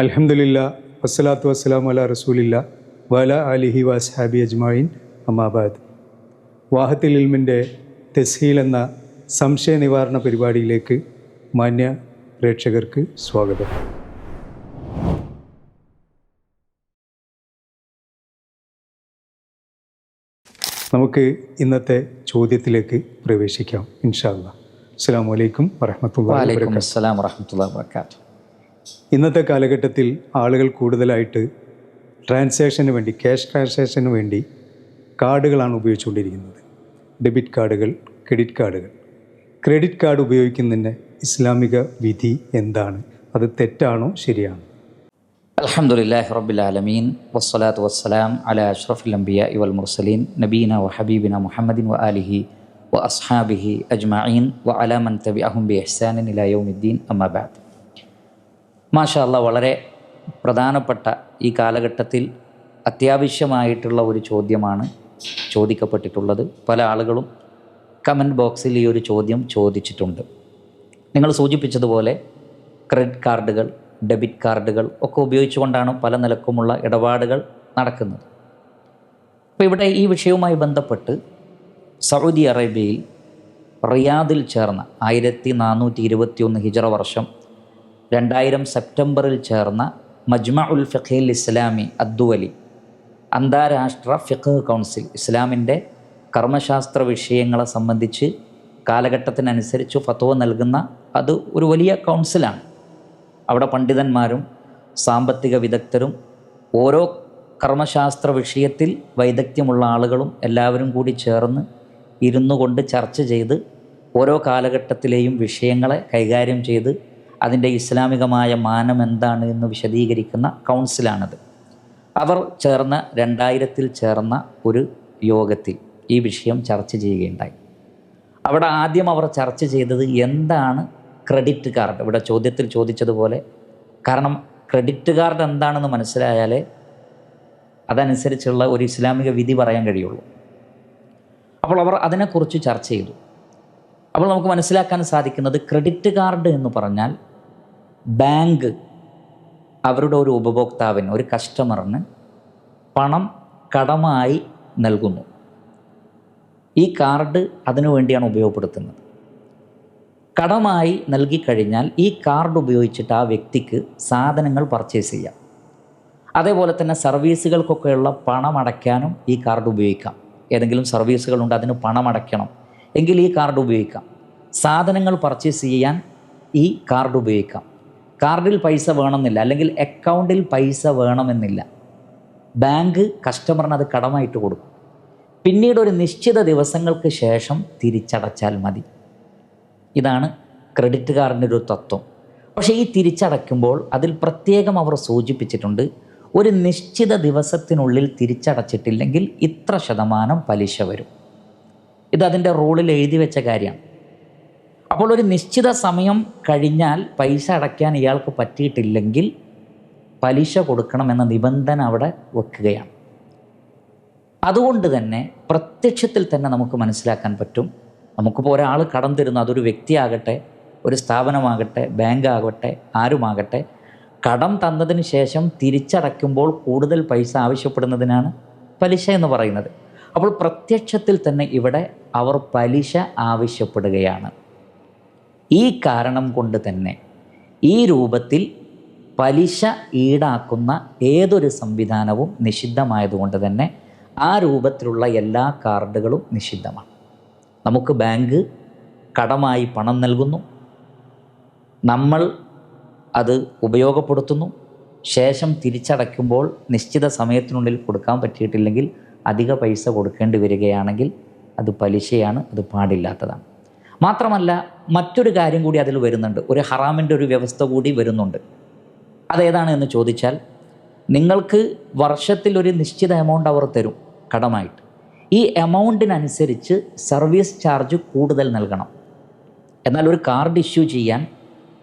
അലഹമുല്ല വസ്സലാത്തു വസ്സലാം അല റസൂലില്ല വല അലിഹി വസ്ഹാബി അജ്മായിൻ അമാബാദ് വാഹത്തിൽ ഇൽമിന്റെ തെസ്ഹീൽ എന്ന സംശയ നിവാരണ പരിപാടിയിലേക്ക് മാന്യ പ്രേക്ഷകർക്ക് സ്വാഗതം. നമുക്ക് ഇന്നത്തെ ചോദ്യത്തിലേക്ക് പ്രവേശിക്കാം ഇൻഷാല്ല അസ്സാം വലൈക്കും വറഹമത്തുള്ള വലൈക്കും അസ്സലാം വർക്കാത്തു ഇന്നത്തെ കാലഘട്ടത്തിൽ ആളുകൾ കൂടുതലായിട്ട് ട്രാൻസാക്ഷന് വേണ്ടി ക്യാഷ് ട്രാൻസാക്ഷന് വേണ്ടി കാർഡുകളാണ് ഉപയോഗിച്ചുകൊണ്ടിരിക്കുന്നത്. ഡെബിറ്റ് കാർഡുകൾ ക്രെഡിറ്റ് കാർഡുകൾ. ക്രെഡിറ്റ് കാർഡ് ഉപയോഗിക്കുന്നതിന്റെ ഇസ്ലാമിക വിധി എന്താണ്? അത് തെറ്റാണോ? ശരിയാണോ? റബ്ബിൽ ആലമീൻ. വസ്സലാത്തു വസ്സലാം അല അഷ്റഫുൽ അംബിയ ഇവൽ മുർസലീൻ. നബീന വ ഹബീബിന മുഹമ്മദിൻ വ ആലിഹി വ അസ്ഹാബിഹി അജ്മീൻ വ അലാമൻ തബി അഹുബി അഹ്സാനിൻ ഇലാ യൗമിദ്ദീൻ. അമ്മാ ബഅദ് മാഷാ അല്ലാ വളരെ പ്രധാനപ്പെട്ട ഈ കാലഘട്ടത്തിൽ അത്യാവശ്യമായിട്ടുള്ള ഒരു ചോദ്യമാണ് ചോദിക്കപ്പെട്ടിട്ടുള്ളത്. പല ആളുകളും കമന്റ് ബോക്സിൽ ഈ ഒരു ചോദ്യം ചോദിച്ചിട്ടുണ്ട്. നിങ്ങൾ സൂചിപ്പിച്ചതുപോലെ ക്രെഡിറ്റ് കാർഡുകൾ ഡെബിറ്റ് കാർഡുകൾ ഒക്കെ ഉപയോഗിച്ചുകൊണ്ടാണ് പല നിലക്കുമുള്ള ഇടപാടുകൾ നടക്കുന്നത്. അപ്പോൾ ഇവിടെ ഈ വിഷയവുമായി ബന്ധപ്പെട്ട് സൗദി അറേബ്യയിൽ റിയാദിൽ ചേർന്ന ആയിരത്തി നാനൂറ്റി ഇരുപത്തിയൊന്ന് ഹിജറ വർഷം രണ്ടായിരം സെപ്റ്റംബറിൽ ചേർന്ന മജ്മ ഉൽ ഫിഖിൽ ഇസ്ലാമി അദ്ദുവലി അന്താരാഷ്ട്ര ഫിഖ് കൗൺസിൽ. ഇസ്ലാമിന്റെ കർമ്മശാസ്ത്ര വിഷയങ്ങളെ സംബന്ധിച്ച് കാലഘട്ടത്തിനനുസരിച്ച് ഫത്വ നൽകുന്ന അത് ഒരു വലിയ കൗൺസിലാണ്. അവിടെ പണ്ഡിതന്മാരും സാമ്പത്തിക വിദഗ്ധരും ഓരോ കർമ്മശാസ്ത്ര വിഷയത്തിൽ വൈദഗ്ധ്യമുള്ള ആളുകളും എല്ലാവരും കൂടി ചേർന്ന് ഇരുന്നു കൊണ്ട് ചർച്ച ചെയ്ത് ഓരോ കാലഘട്ടത്തിലെയും വിഷയങ്ങളെ കൈകാര്യം ചെയ്ത് അതിന്റെ ഇസ്ലാമികമായ മാനം എന്താണ് എന്ന് വിശദീകരിക്കുന്ന കൗൺസിലാണത്. അവർ ചേർന്ന രണ്ടായിരത്തിൽ ചേർന്ന ഒരു യോഗത്തിൽ ഈ വിഷയം ചർച്ച ചെയ്യുകയുണ്ടായി. അവിടെ ആദ്യം അവർ ചർച്ച ചെയ്തത് എന്താണ് ക്രെഡിറ്റ് കാർഡ് ഇവിടെ ചോദ്യത്തിൽ ചോദിച്ചതുപോലെ കാരണം ക്രെഡിറ്റ് കാർഡ് എന്താണെന്ന് മനസ്സിലായാലേ അതനുസരിച്ചുള്ള ഒരു ഇസ്ലാമിക വിധി പറയാൻ കഴിയുള്ളൂ. അപ്പോൾ അവർ അതിനെക്കുറിച്ച് ചർച്ച ചെയ്തു. അപ്പോൾ നമുക്ക് മനസ്സിലാക്കാൻ സാധിക്കുന്നത് ക്രെഡിറ്റ് കാർഡ് എന്ന് പറഞ്ഞാൽ ബാങ്ക് അവരുടെ ഒരു ഉപഭോക്താവിന് ഒരു കസ്റ്റമറിന് പണം കടമായി നൽകുന്നു. ഈ കാർഡ് അതിനു വേണ്ടിയാണ് ഉപയോഗപ്പെടുത്തുന്നത്. കടമായി നൽകിക്കഴിഞ്ഞാൽ ഈ കാർഡ് ഉപയോഗിച്ചിട്ട് ആ വ്യക്തിക്ക് സാധനങ്ങൾ പർച്ചേസ് ചെയ്യാം. അതേപോലെ തന്നെ സർവീസുകൾക്കൊക്കെയുള്ള പണം അടയ്ക്കാനും ഈ കാർഡ് ഉപയോഗിക്കാം. ഏതെങ്കിലും സർവീസുകളുണ്ട് അതിന് പണം അടയ്ക്കണം എങ്കിൽ ഈ കാർഡ് ഉപയോഗിക്കാം. സാധനങ്ങൾ പർച്ചേസ് ചെയ്യാൻ ഈ കാർഡ് ഉപയോഗിക്കാം. കാർഡിൽ പൈസ വേണമെന്നില്ല അല്ലെങ്കിൽ അക്കൗണ്ടിൽ പൈസ വേണമെന്നില്ല. ബാങ്ക് കസ്റ്റമറിന് അത് കടമായിട്ട് കൊടുക്കും. പിന്നീട് ഒരു നിശ്ചിത ദിവസങ്ങൾക്ക് ശേഷം തിരിച്ചടച്ചാൽ മതി. ഇതാണ് ക്രെഡിറ്റ് കാർഡിന്റെ ഒരു തത്വം. പക്ഷേ ഈ തിരിച്ചടയ്ക്കുമ്പോൾ അതിൽ പ്രത്യേകം അവർ സൂചിപ്പിച്ചിട്ടുണ്ട് ഒരു നിശ്ചിത ദിവസത്തിനുള്ളിൽ തിരിച്ചടച്ചിട്ടില്ലെങ്കിൽ ഇത്ര ശതമാനം പലിശ വരും. ഇത് അതിന്റെ റൂളിൽ എഴുതി വെച്ച കാര്യമാണ്. അപ്പോൾ ഒരു നിശ്ചിത സമയം കഴിഞ്ഞാൽ പൈസ അടയ്ക്കാൻ ഇയാൾക്ക് പറ്റിയിട്ടില്ലെങ്കിൽ പലിശ കൊടുക്കണമെന്ന നിബന്ധന അവിടെ വെക്കുകയാണ്. അതുകൊണ്ട് തന്നെ പ്രത്യക്ഷത്തിൽ തന്നെ നമുക്ക് മനസ്സിലാക്കാൻ പറ്റും. നമുക്കിപ്പോൾ ഒരാൾ കടം തരുന്ന അതൊരു വ്യക്തിയാകട്ടെ ഒരു സ്ഥാപനമാകട്ടെ ബാങ്കാകട്ടെ ആരുമാകട്ടെ കടം തന്നതിന് ശേഷം തിരിച്ചടയ്ക്കുമ്പോൾ കൂടുതൽ പൈസ ആവശ്യപ്പെടുന്നതിനാണ് പലിശ എന്ന് പറയുന്നത്. അപ്പോൾ പ്രത്യക്ഷത്തിൽ തന്നെ ഇവിടെ അവർ പലിശ ആവശ്യപ്പെടുകയാണ്. ഈ കാരണം കൊണ്ട് തന്നെ ഈ രൂപത്തിൽ പലിശ ഈടാക്കുന്ന ഏതൊരു സംവിധാനവും നിഷിദ്ധമായതുകൊണ്ട് തന്നെ ആ രൂപത്തിലുള്ള എല്ലാ കാർഡുകളും നിഷിദ്ധമാണ്. നമുക്ക് ബാങ്ക് കടമായി പണം നൽകുന്നു. നമ്മൾ അത് ഉപയോഗപ്പെടുത്തുന്നു. ശേഷം തിരിച്ചടയ്ക്കുമ്പോൾ നിശ്ചിത സമയത്തിനുള്ളിൽ കൊടുക്കാൻ പറ്റിയിട്ടില്ലെങ്കിൽ അധിക പൈസ കൊടുക്കേണ്ടി വരികയാണെങ്കിൽ അത് പലിശയാണ് അത് പാടില്ലാത്തതാണ്. മാത്രമല്ല മറ്റൊരു കാര്യം കൂടി അതിൽ വരുന്നുണ്ട്. ഒരു ഹറാമിന്റെ ഒരു വ്യവസ്ഥ കൂടി വരുന്നുണ്ട്. അതേതാണ് എന്ന് ചോദിച്ചാൽ നിങ്ങൾക്ക് വർഷത്തിൽ ഒരു നിശ്ചിത എമൗണ്ട് അവർ തരും കടമായിട്ട്. ഈ എമൗണ്ടിനനുസരിച്ച് സർവീസ് ചാർജ് കൂടുതൽ നൽകണം. എന്നാൽ ഒരു കാർഡ് ഇഷ്യൂ ചെയ്യാൻ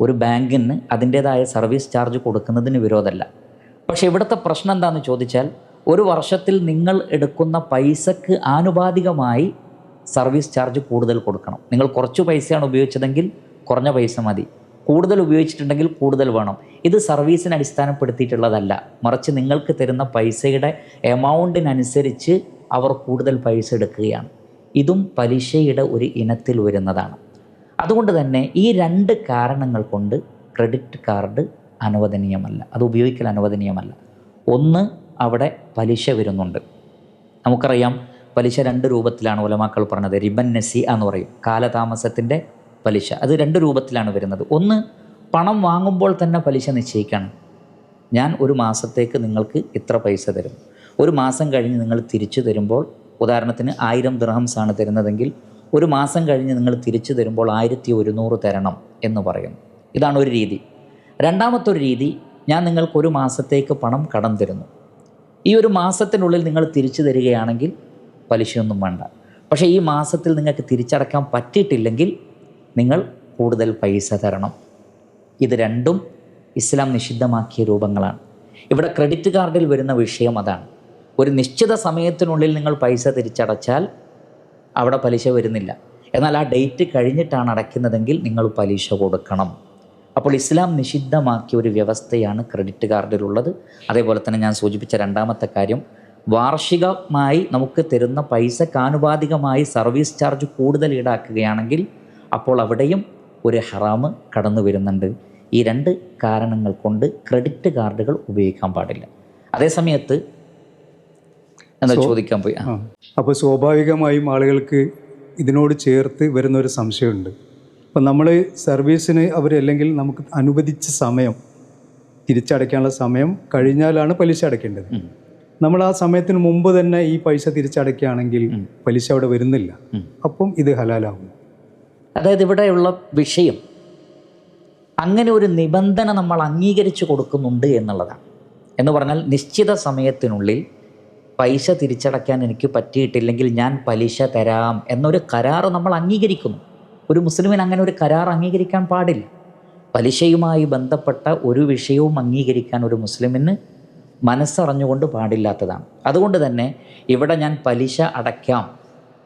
ഒരു ബാങ്കിന് അതിന്റേതായ സർവീസ് ചാർജ് കൊടുക്കുന്നതിന് വിരോധമല്ല. പക്ഷേ ഇവിടുത്തെ പ്രശ്നം എന്താണെന്ന് ചോദിച്ചാൽ ഒരു വർഷത്തിൽ നിങ്ങൾ എടുക്കുന്ന പൈസക്ക് ആനുപാതികമായി സർവീസ് ചാർജ് കൂടുതൽ കൊടുക്കണം. നിങ്ങൾ കുറച്ച് പൈസയാണ് ഉപയോഗിച്ചതെങ്കിൽ കുറഞ്ഞ പൈസ മതി. കൂടുതൽ ഉപയോഗിച്ചിട്ടുണ്ടെങ്കിൽ കൂടുതൽ വേണം. ഇത് സർവീസിന് അടിസ്ഥാനപ്പെടുത്തിയിട്ടുള്ളതല്ല. മറിച്ച് നിങ്ങൾക്ക് തരുന്ന പൈസയുടെ എമൗണ്ടിനനുസരിച്ച് അവർ കൂടുതൽ പൈസ എടുക്കുകയാണ്. ഇതും പലിശയുടെ ഒരു ഇനത്തിൽ വരുന്നതാണ്. അതുകൊണ്ട് തന്നെ ഈ രണ്ട് കാരണങ്ങൾ കൊണ്ട് ക്രെഡിറ്റ് കാർഡ് അനുവദനീയമല്ല. അത് ഉപയോഗിക്കൽ അനുവദനീയമല്ല. ഒന്ന് അവിടെ പലിശ വരുന്നുണ്ട്. നമുക്കറിയാം പലിശ രണ്ട് രൂപത്തിലാണ് ഉലമാക്കൾ പറഞ്ഞത്. റിബൻ നസി എന്ന് പറയും. കാലതാമസത്തിന്റെ പലിശ. അത് രണ്ട് രൂപത്തിലാണ് വരുന്നത്. ഒന്ന് പണം വാങ്ങുമ്പോൾ തന്നെ പലിശ നിശ്ചയിക്കണം. ഞാൻ ഒരു മാസത്തേക്ക് നിങ്ങൾക്ക് ഇത്ര പൈസ തരും. ഒരു മാസം കഴിഞ്ഞ് നിങ്ങൾ തിരിച്ചു തരുമ്പോൾ ഉദാഹരണത്തിന് ആയിരം ദിർഹംസ് ആണ് തരുന്നതെങ്കിൽ ഒരു മാസം കഴിഞ്ഞ് നിങ്ങൾ തിരിച്ചു തരുമ്പോൾ ആയിരത്തി ഒരുന്നൂറ് തരണം എന്ന് പറയും. ഇതാണ് ഒരു രീതി. രണ്ടാമത്തെ ഒരു രീതി ഞാൻ നിങ്ങൾക്ക് ഒരു മാസത്തേക്ക് പണം കടം തരുന്നു. ഈ ഒരു മാസത്തിനുള്ളിൽ നിങ്ങൾ തിരിച്ചു തരികയാണെങ്കിൽ പലിശയൊന്നും വേണ്ട. പക്ഷേ ഈ മാസത്തിൽ നിങ്ങൾക്ക് തിരിച്ചടക്കാൻ പറ്റിയിട്ടില്ലെങ്കിൽ നിങ്ങൾ കൂടുതൽ പൈസ തരണം. ഇത് രണ്ടും ഇസ്ലാം നിഷിദ്ധമാക്കിയ രൂപങ്ങളാണ്. ഇവിടെ ക്രെഡിറ്റ് കാർഡിൽ വരുന്ന വിഷയം അതാണ്. ഒരു നിശ്ചിത സമയത്തിനുള്ളിൽ നിങ്ങൾ പൈസ തിരിച്ചടച്ചാൽ അവിടെ പലിശ വരുന്നില്ല. എന്നാൽ ആ ഡേറ്റ് കഴിഞ്ഞിട്ടാണ് അടയ്ക്കുന്നതെങ്കിൽ നിങ്ങൾ പലിശ കൊടുക്കണം. അപ്പോൾ ഇസ്ലാം നിഷിദ്ധമാക്കിയ ഒരു വ്യവസ്ഥയാണ് ക്രെഡിറ്റ് കാർഡിലുള്ളത്. അതേപോലെ തന്നെ ഞാൻ സൂചിപ്പിച്ച രണ്ടാമത്തെ കാര്യം വാർഷികമായി നമുക്ക് തരുന്ന പൈസക്കാനുപാതികമായി സർവീസ് ചാർജ് കൂടുതൽ ഈടാക്കുകയാണെങ്കിൽ അപ്പോൾ അവിടെയും ഒരു ഹറാമ് കടന്നു വരുന്നുണ്ട്. ഈ രണ്ട് കാരണങ്ങൾ കൊണ്ട് ക്രെഡിറ്റ് കാർഡുകൾ ഉപയോഗിക്കാൻ പാടില്ല. അതേസമയത്ത് എന്താ ചോദിക്കാൻ പോയി? അപ്പോൾ സ്വാഭാവികമായും ആളുകൾക്ക് ഇതിനോട് ചേർത്ത് വരുന്ന ഒരു സംശയമുണ്ട്. അപ്പം നമ്മൾ സർവീസിന് അവർ അല്ലെങ്കിൽ നമുക്ക് അനുവദിച്ച സമയം തിരിച്ചടയ്ക്കാനുള്ള സമയം കഴിഞ്ഞാലാണ് പലിശ അടയ്ക്കേണ്ടത്. നമ്മൾ ആ സമയത്തിന് മുമ്പ് തന്നെ ഈ പൈസ തിരിച്ചടയ്ക്കുകയാണെങ്കിൽ പലിശ അവിടെ വരുന്നില്ല. അപ്പം ഇത് ഹലാലാകും അതായത് ഇവിടെയുള്ള വിഷയം അങ്ങനെ ഒരു നിബന്ധന നമ്മൾ അംഗീകരിച്ചു കൊടുക്കുന്നുണ്ട് എന്നുള്ളതാണ്. എന്ന് പറഞ്ഞാൽ നിശ്ചിത സമയത്തിനുള്ളിൽ പൈസ തിരിച്ചടയ്ക്കാൻ എനിക്ക് പറ്റിയിട്ടില്ലെങ്കിൽ ഞാൻ പലിശ തരാം എന്നൊരു കരാർ നമ്മൾ അംഗീകരിക്കുന്നു. ഒരു മുസ്ലിമിന് അങ്ങനെ ഒരു കരാർ അംഗീകരിക്കാൻ പാടില്ല. പലിശയുമായി ബന്ധപ്പെട്ട ഒരു വിഷയവും അംഗീകരിക്കാൻ ഒരു മുസ്ലിമിന് മനസ്സറിഞ്ഞുകൊണ്ട് പാടില്ലാത്തതാണ്. അതുകൊണ്ട് തന്നെ ഇവിടെ ഞാൻ പലിശ അടയ്ക്കാം.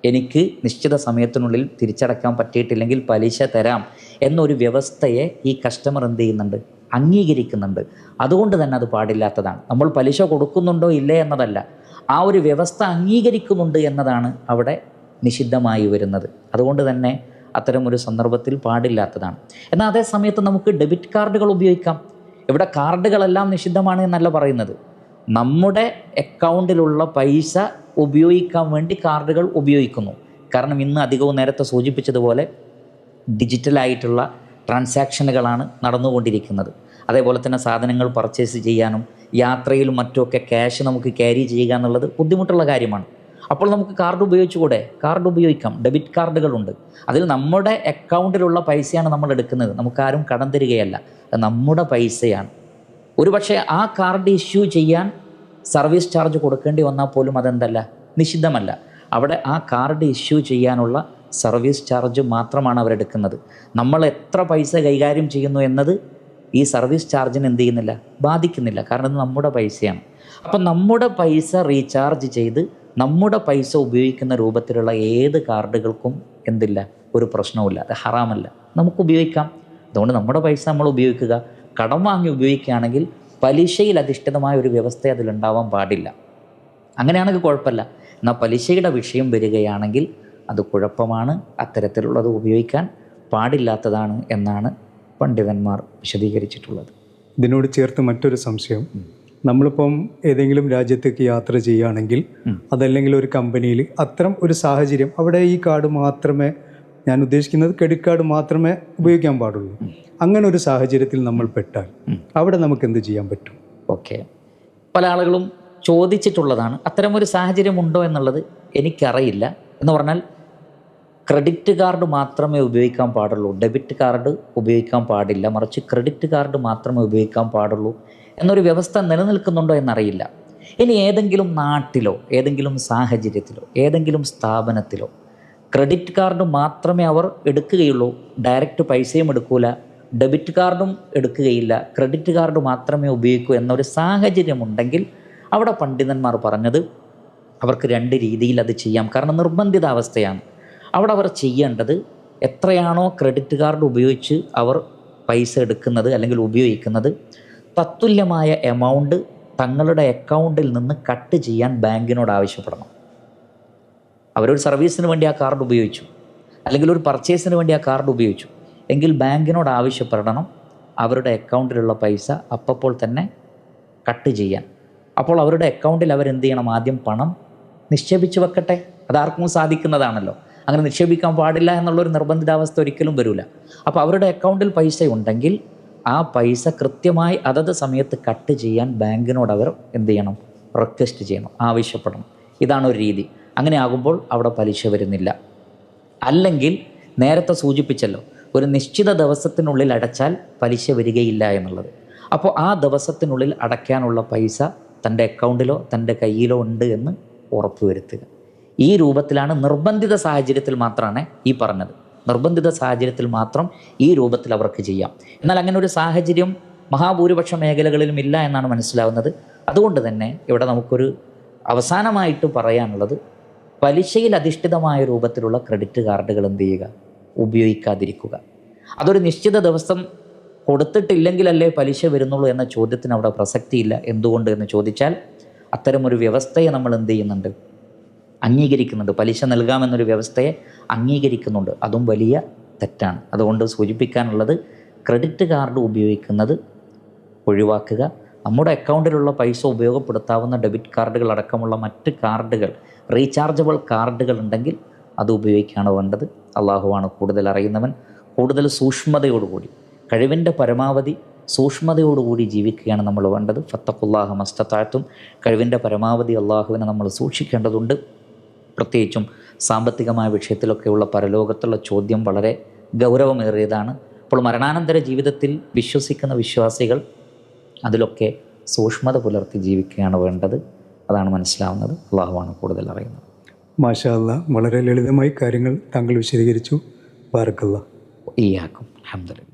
എനിക്ക് നിശ്ചിത സമയത്തിനുള്ളിൽ തിരിച്ചടയ്ക്കാൻ പറ്റിയിട്ടില്ലെങ്കിൽ പലിശ തരാം എന്നൊരു വ്യവസ്ഥയെ ഈ കസ്റ്റമർ എന്ത് ചെയ്യുന്നുണ്ട്? അംഗീകരിക്കുന്നുണ്ട്. അതുകൊണ്ട് തന്നെ അത് പാടില്ലാത്തതാണ്. നമ്മൾ പലിശ കൊടുക്കുന്നുണ്ടോ ഇല്ലേ എന്നതല്ല. ആ ഒരു വ്യവസ്ഥ അംഗീകരിക്കുന്നുണ്ട് എന്നതാണ് അവിടെ നിഷിദ്ധമായി വരുന്നത്. അതുകൊണ്ട് തന്നെ അത്തരം ഒരു സന്ദർഭത്തിൽ പാടില്ലാത്തതാണ്. എന്നാൽ അതേ സമയത്ത് നമുക്ക് ഡെബിറ്റ് കാർഡുകൾ ഉപയോഗിക്കാം. ഇവിടെ കാർഡുകളെല്ലാം നിഷിദ്ധമാണ് എന്നല്ല പറയുന്നത്. നമ്മുടെ അക്കൗണ്ടിലുള്ള പൈസ ഉപയോഗിക്കാൻ വേണ്ടി കാർഡുകൾ ഉപയോഗിക്കുന്നു. കാരണം ഇന്ന് അധികവും നേരത്തെ സൂചിപ്പിച്ചതുപോലെ ഡിജിറ്റലായിട്ടുള്ള ട്രാൻസാക്ഷനുകളാണ് നടന്നുകൊണ്ടിരിക്കുന്നത്. അതേപോലെ തന്നെ സാധനങ്ങൾ പർച്ചേസ് ചെയ്യാനും യാത്രയിലും മറ്റുമൊക്കെ ക്യാഷ് നമുക്ക് ക്യാരി ചെയ്യുക എന്നുള്ളത് ബുദ്ധിമുട്ടുള്ള കാര്യമാണ്. അപ്പോൾ നമുക്ക് കാർഡ് ഉപയോഗിച്ചുകൂടെ? കാർഡ് ഉപയോഗിക്കാം. ഡെബിറ്റ് കാർഡുകളുണ്ട് അതിൽ നമ്മുടെ അക്കൗണ്ടിലുള്ള പൈസയാണ് നമ്മൾ എടുക്കുന്നത്. നമുക്കാരും കടം തരികയല്ല. നമ്മുടെ പൈസയാണ്. ഒരുപക്ഷെ ആ കാർഡ് ഇഷ്യൂ ചെയ്യാൻ സർവീസ് ചാർജ് കൊടുക്കേണ്ടി വന്നാൽ പോലും അതെന്തല്ല? നിഷിദ്ധമല്ല. അവിടെ ആ കാർഡ് ഇഷ്യൂ ചെയ്യാനുള്ള സർവീസ് ചാർജ് മാത്രമാണ് അവരെടുക്കുന്നത് നമ്മൾ എത്ര പൈസ കൈകാര്യം ചെയ്യുന്നു എന്നത് ഈ സർവീസ് ചാർജിന് എന്ത് ചെയ്യുന്നില്ല? ബാധിക്കുന്നില്ല. കാരണം ഇത് നമ്മുടെ പൈസയാണ്. അപ്പം നമ്മുടെ പൈസ റീചാർജ് ചെയ്ത് നമ്മുടെ പൈസ ഉപയോഗിക്കുന്ന രൂപത്തിലുള്ള ഏത് കാർഡുകൾക്കും എന്തില്ല ഒരു പ്രശ്നവുമില്ല. അത് ഹറാമല്ല. നമുക്ക് ഉപയോഗിക്കാം. അതുകൊണ്ട് നമ്മുടെ പൈസ നമ്മൾ ഉപയോഗിക്കുക. കടം വാങ്ങി ഉപയോഗിക്കുകയാണെങ്കിൽ പലിശയിൽ അധിഷ്ഠിതമായ ഒരു വ്യവസ്ഥ അതിലുണ്ടാവാൻ പാടില്ല. അങ്ങനെയാണെങ്കിൽ കുഴപ്പമില്ല. എന്നാൽ പലിശയുടെ വിഷയം വരികയാണെങ്കിൽ അത് കുഴപ്പമാണ്. അത്തരത്തിലുള്ളത് ഉപയോഗിക്കാൻ പാടില്ലാത്തതാണ് എന്നാണ് പണ്ഡിതന്മാർ വിശദീകരിച്ചിട്ടുള്ളത്. ഇതിനോട് ചേർത്ത് മറ്റൊരു സംശയം. നമ്മളിപ്പം ഏതെങ്കിലും രാജ്യത്തേക്ക് യാത്ര ചെയ്യുകയാണെങ്കിൽ അതല്ലെങ്കിൽ ഒരു കമ്പനിയിൽ അത്തരം ഒരു സാഹചര്യം അവിടെ ഈ കാർഡ് മാത്രമേ ഞാൻ ഉദ്ദേശിക്കുന്നത് ക്രെഡിറ്റ് കാർഡ് മാത്രമേ ഉപയോഗിക്കാൻ പാടുള്ളൂ. അങ്ങനെ ഒരു സാഹചര്യത്തിൽ നമ്മൾ പെട്ടാൽ അവിടെ നമുക്ക് എന്ത് ചെയ്യാൻ പറ്റും? ഓക്കെ. പല ആളുകളും ചോദിച്ചിട്ടുള്ളതാണ് അത്തരമൊരു സാഹചര്യം ഉണ്ടോ എന്നുള്ളത് എനിക്കറിയില്ല. എന്ന് പറഞ്ഞാൽ ക്രെഡിറ്റ് കാർഡ് മാത്രമേ ഉപയോഗിക്കാൻ പാടുള്ളൂ. ഡെബിറ്റ് കാർഡ് ഉപയോഗിക്കാൻ പാടില്ല. മറിച്ച് ക്രെഡിറ്റ് കാർഡ് മാത്രമേ ഉപയോഗിക്കാൻ പാടുള്ളൂ. എന്നൊരു വ്യവസ്ഥ നിലനിൽക്കുന്നുണ്ടോ എന്നറിയില്ല. ഇനി ഏതെങ്കിലും നാട്ടിലോ ഏതെങ്കിലും സാഹചര്യത്തിലോ ഏതെങ്കിലും സ്ഥാപനത്തിലോ ക്രെഡിറ്റ് കാർഡ് മാത്രമേ അവർ എടുക്കുകയുള്ളൂ. ഡയറക്റ്റ് പൈസയും എടുക്കൂല ഡെബിറ്റ് കാർഡും എടുക്കുകയില്ല ക്രെഡിറ്റ് കാർഡ് മാത്രമേ ഉപയോഗിക്കൂ എന്നൊരു സാഹചര്യമുണ്ടെങ്കിൽ അവിടെ പണ്ഡിതന്മാർ പറഞ്ഞത് അവർക്ക് രണ്ട് രീതിയിൽ അത് ചെയ്യാം. കാരണം നിർബന്ധിത അവസ്ഥയാണ്. അവിടെ അവർ ചെയ്യേണ്ടത് എത്രയാണോ ക്രെഡിറ്റ് കാർഡ് ഉപയോഗിച്ച് അവർ പൈസ എടുക്കുന്നത് അല്ലെങ്കിൽ ഉപയോഗിക്കുന്നത് തത്തുല്യമായ എമൗണ്ട് തങ്ങളുടെ അക്കൗണ്ടിൽ നിന്ന് കട്ട് ചെയ്യാൻ ബാങ്കിനോട് ആവശ്യപ്പെടണം. അവരൊരു സർവീസിന് വേണ്ടി ആ കാർഡ് ഉപയോഗിച്ചു. അല്ലെങ്കിൽ ഒരു പർച്ചേസിന് വേണ്ടി ആ കാർഡ് ഉപയോഗിച്ചു. എങ്കിൽ ബാങ്കിനോട് ആവശ്യപ്പെടണം അവരുടെ അക്കൗണ്ടിലുള്ള പൈസ അപ്പോൾ തന്നെ കട്ട് ചെയ്യാൻ. അപ്പോൾ അവരുടെ അക്കൗണ്ടിൽ അവരെന്ത് ചെയ്യണം? ആദ്യം പണം നിക്ഷേപിച്ച് വെക്കട്ടെ. അതാർക്കും സാധിക്കുന്നതാണല്ലോ. അങ്ങനെ നിക്ഷേപിക്കാൻ പാടില്ല എന്നുള്ളൊരു നിർബന്ധിതാവസ്ഥ ഒരിക്കലും വരില്ല അപ്പോൾ അവരുടെ അക്കൗണ്ടിൽ പൈസ ഉണ്ടെങ്കിൽ ആ പൈസ കൃത്യമായി അതത് സമയത്ത് കട്ട് ചെയ്യാൻ ബാങ്കിനോട് അവർ എന്ത് ചെയ്യണം? റിക്വസ്റ്റ് ചെയ്യണം ആവശ്യപ്പെടണം. ഇതാണ് ഒരു രീതി. അങ്ങനെ ആകുമ്പോൾ അവിടെ പലിശ വരുന്നില്ല. അല്ലെങ്കിൽ നേരത്തെ സൂചിപ്പിച്ചല്ലോ ഒരു നിശ്ചിത ദിവസത്തിനുള്ളിൽ അടച്ചാൽ പലിശ വരികയില്ല എന്നുള്ളത്. അപ്പോൾ ആ ദിവസത്തിനുള്ളിൽ അടയ്ക്കാനുള്ള പൈസ തന്റെ അക്കൗണ്ടിലോ തന്റെ കയ്യിലോ ഉണ്ട് എന്ന് ഉറപ്പുവരുത്തുക. ഈ രൂപത്തിലാണ് നിർബന്ധിത സാഹചര്യത്തിൽ മാത്രമാണ് ഈ പറഞ്ഞത്. നിർബന്ധിത സാഹചര്യത്തിൽ മാത്രം ഈ രൂപത്തിൽ അവർക്ക് ചെയ്യാം. എന്നാൽ അങ്ങനെ ഒരു സാഹചര്യം മഹാഭൂരിപക്ഷ മേഖലകളിലും ഇല്ല എന്നാണ് മനസ്സിലാവുന്നത്. അതുകൊണ്ട് തന്നെ ഇവിടെ നമുക്കൊരു അവസാനമായിട്ട് പറയാനുള്ളത് പലിശയിൽ അധിഷ്ഠിതമായ രൂപത്തിലുള്ള ക്രെഡിറ്റ് കാർഡുകൾ എന്ത് ചെയ്യുക? ഉപയോഗിക്കാതിരിക്കുക. അതൊരു നിശ്ചിത ദിവസം കൊടുത്തിട്ടില്ലെങ്കിലല്ലേ പലിശ വരുന്നുള്ളൂ എന്ന ചോദ്യത്തിന് അവിടെ പ്രസക്തിയില്ല. എന്തുകൊണ്ട് എന്ന് ചോദിച്ചാൽ അത്തരമൊരു വ്യവസ്ഥയെ നമ്മൾ എന്ത് ചെയ്യുന്നുണ്ട്? അംഗീകരിക്കുന്നുണ്ട്. പലിശ നൽകാമെന്നൊരു വ്യവസ്ഥയെ അംഗീകരിക്കുന്നുണ്ട്. അതും വലിയ തെറ്റാണ്. അതുകൊണ്ട് സൂചിപ്പിക്കാനുള്ളത് ക്രെഡിറ്റ് കാർഡ് ഉപയോഗിക്കുന്നത് ഒഴിവാക്കുക. നമ്മുടെ അക്കൗണ്ടിലുള്ള പൈസ ഉപയോഗപ്പെടുത്താവുന്ന ഡെബിറ്റ് കാർഡുകൾ അടക്കമുള്ള മറ്റ് കാർഡുകൾ റീചാർജബിൾ കാർഡുകൾ ഉണ്ടെങ്കിൽ അത് ഉപയോഗിക്കുകയാണ് വേണ്ടത്. അള്ളാഹുവാണ് കൂടുതൽ അറിയുന്നവൻ. കൂടുതൽ സൂക്ഷ്മതയോടുകൂടി കഴിവിന്റെ പരമാവധി സൂക്ഷ്മതയോടുകൂടി ജീവിക്കുകയാണ് നമ്മൾ വേണ്ടത്. ഫത്തഖുല്ലാഹ മസ്തത്താഴ്ത്തും കഴിവിന്റെ പരമാവധി അള്ളാഹുവിനെ നമ്മൾ സൂക്ഷിക്കേണ്ടതുണ്ട്. പ്രത്യേകിച്ചും സാമ്പത്തികമായ വിഷയത്തിലൊക്കെയുള്ള പരലോകത്തുള്ള ചോദ്യം വളരെ ഗൗരവമേറിയതാണ്. അപ്പോൾ മരണാനന്തര ജീവിതത്തിൽ വിശ്വസിക്കുന്ന വിശ്വാസികൾ അതിലൊക്കെ സൂക്ഷ്മത പുലർത്തി ജീവിക്കുകയാണ് വേണ്ടത്. അതാണ് മനസ്സിലാവുന്നത്. അള്ളാഹുവാണ് കൂടുതൽ അറിയുന്നത്. മാഷാല്ല വളരെ ലളിതമായി കാര്യങ്ങൾ താങ്കൾ വിശദീകരിച്ചു. ബാർക്കല്ല ഈ ആക്കും അഹമ്മദില്ല